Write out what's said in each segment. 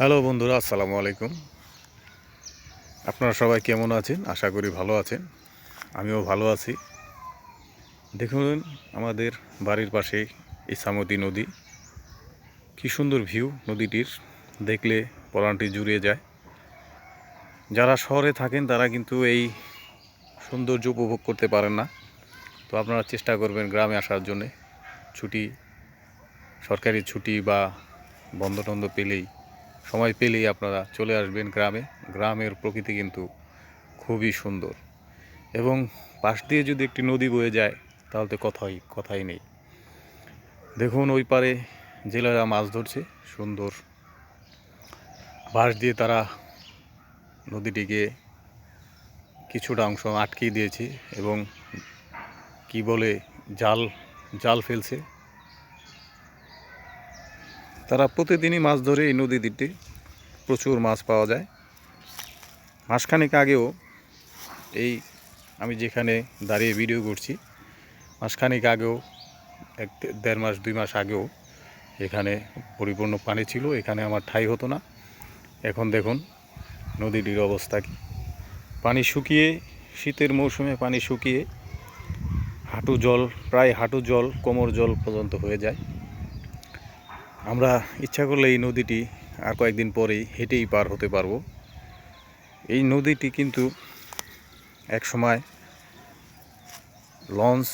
Hello বন্ধুরা, আসসালামু আলাইকুম। আপনারা সবাই কেমন আছেন? আশা করি ভালো আছেন। আমিও ভালো আছি। দেখুন, আমাদের বাড়ির পাশে ইসামতি নদী। কি সুন্দর ভিউ নদীটির। দেখলে পরাণটি জুড়িয়ে যায়। যারা শহরে থাকেন, তারা কিন্তু এই সৌন্দর্য উপভোগ করতে পারেন না। তো আপনারা চেষ্টা করবেন গ্রামে আসার জন্যে। ছুটি, সরকারি ছুটি বা বন্ধ টন্ধ পেলেই সময় পেলেই আপনারা চলে আসবেন গ্রামে। গ্রামের প্রকৃতি কিন্তু খুবই সুন্দর। এবং পাশ দিয়ে যদি একটি নদী বয়ে যায়, তাহলে তো কথাই কথাই নেই। দেখুন ওই পারে জেলেরা মাছ ধরছে, সুন্দর। বাঁশ দিয়ে তারা নদীটিকে কিছুটা অংশ আটকিয়ে দিয়েছে এবং কি বলে জাল জাল ফেলছে। প্রতিদিনই মাছ ধরে এই নদীটিতে প্রচুর মাছ পাওয়া যায়। মাসখানেক আগেও এই আমি যেখানে দাঁড়িয়ে ভিডিও করছি, মাসখানেক আগেও এক দেড় মাস, দুই মাস আগেও এখানে পরিপূর্ণ পানি ছিল, এখানে আমার ঠাই হতো না। এখন দেখুন নদীটির অবস্থা কি। পানি শুকিয়ে, শীতের মৌসুমে পানি শুকিয়ে হাঁটু জল, প্রায় হাঁটু জল, কোমর জল পর্যন্ত হয়ে যায়। আমরা ইচ্ছা করলে এই নদীটি আর কয়েকদিন পরেই হেঁটেই পার হতে পারব। এই নদীটি কিন্তু এক সময় লঞ্চ,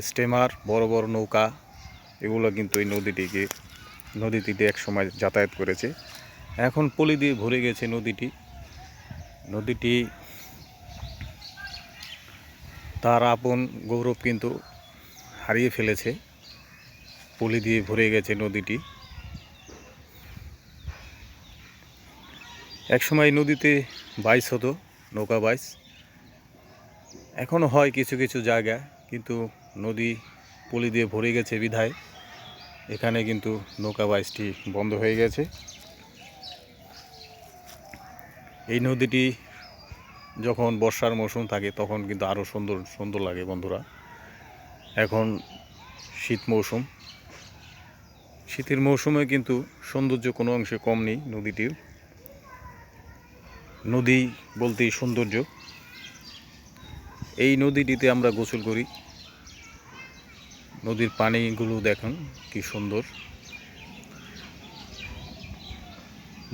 স্টেমার, বড় বড় নৌকা, এগুলো কিন্তু এই নদীটিকে, নদীটিতে এক সময় যাতায়াত করেছে। এখন পলি দিয়ে ভরে গেছে নদীটি। নদীটি তার আপন গৌরব কিন্তু হারিয়ে ফেলেছে। পলি দিয়ে ভরে গেছে নদীটি। একসময় নদীতে বাইস হতো, নৌকা বাইস এখনও হয় কিছু কিছু জায়গা, কিন্তু নদী পলি দিয়ে ভরে গেছে বিধায়। এখানে কিন্তু নৌকা বাইসটি বন্ধ হয়ে গেছে। এই নদীটি যখন বর্ষার মৌসুম থাকে, তখন কিন্তু আরও সুন্দর সুন্দর লাগে বন্ধুরা। এখন শীত মৌসুম। শীতের মৌসুমে কিন্তু সৌন্দর্য কোনো অংশে কম নেই নদীটির। নদী বলতেই সৌন্দর্য। এই নদীটিতে আমরা গোসল করি। নদীর পানিগুলো দেখুন কি সুন্দর।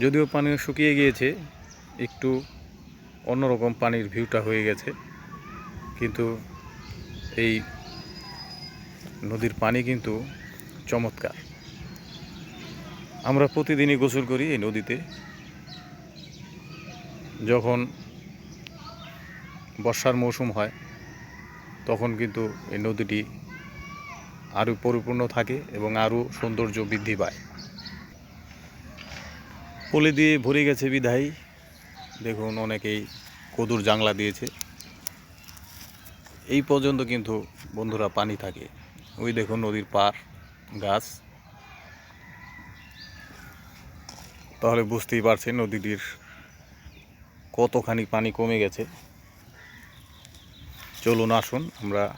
যদিও পানি শুকিয়ে গিয়েছে, একটু অন্যরকম পানির ভিউটা হয়ে গেছে, কিন্তু এই নদীর পানি কিন্তু চমৎকার। আমরা প্রতিদিনই গোসল করি এই নদীতে। যখন বর্ষার মৌসুম হয়, তখন কিন্তু এই নদীটি আরও পরিপূর্ণ থাকে এবং আরও সৌন্দর্য বৃদ্ধি পায়। পলি দিয়ে ভরে গেছে বিধায়ী দেখুন, অনেকেই কদুর জাংলা দিয়েছে। এই পর্যন্ত কিন্তু বন্ধুরা পানি থাকে। ওই দেখুন নদীর পার গাছ। তাহলে বুঝতেই পারছেন নদীটির কতখানি পানি কমে গেছে। চলুন, আসুন, আমরা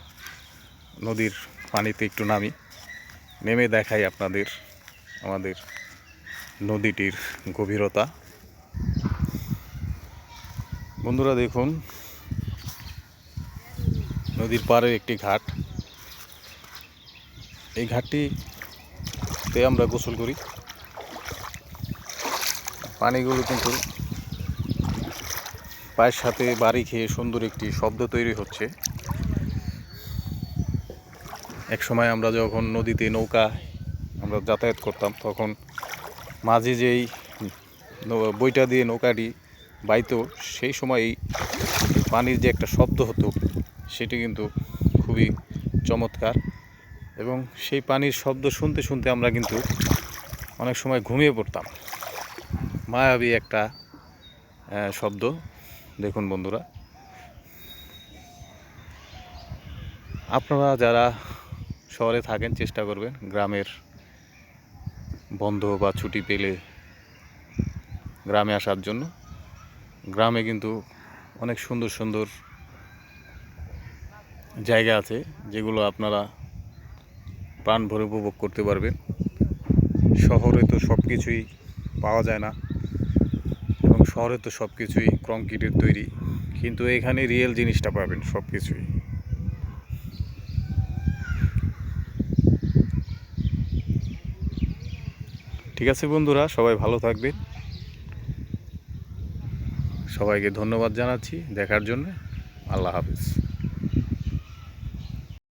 নদীর পানিতে একটু নামি। নেমে দেখাই আপনাদের, আমাদের নদীটির গভীরতা। বন্ধুরা, দেখুন, নদীর পাড়ে একটি ঘাট। এই ঘাটটিতে আমরা গোসল করি। পানিগুলো কিন্তু পায়ের সাথে বাড়ি খেয়ে সুন্দর একটি শব্দ তৈরি হচ্ছে। এক সময় আমরা যখন নদীতে নৌকা আমরা যাতায়াত করতাম, তখন মাঝে যেই বইটা দিয়ে নৌকাটি বাইতো, সেই সময় এই পানির যে একটা শব্দ হতো, সেটি কিন্তু খুবই চমৎকার। এবং সেই পানির শব্দ শুনতে শুনতে আমরা কিন্তু অনেক সময় ঘুমিয়ে পড়তাম। মায়াবী একটা শব্দ। দেখুন বন্ধুরা। আপনারা যারা শহরে থাকেন, চেষ্টা করবেন গ্রামের বন্ধ বা ছুটি পেলে গ্রামে আসার জন্য। গ্রামে কিন্তু অনেক সুন্দর সুন্দর জায়গা আছে, যেগুলো আপনারা প্রাণ ভরে উপভোগ করতে পারবেন। শহরে তো সব কিছুই পাওয়া যায় না। এবং শহরে তো সব কিছুই কংক্রিটের তৈরি। কিন্তু এখানে রিয়েল জিনিসটা পাবেন সব কিছুই। ঠিক আছে বন্ধুরা, সবাই ভালো থাকবেন। সবাইকে ধন্যবাদ জানাচ্ছি দেখার জন্য। আল্লাহ হাফিজ।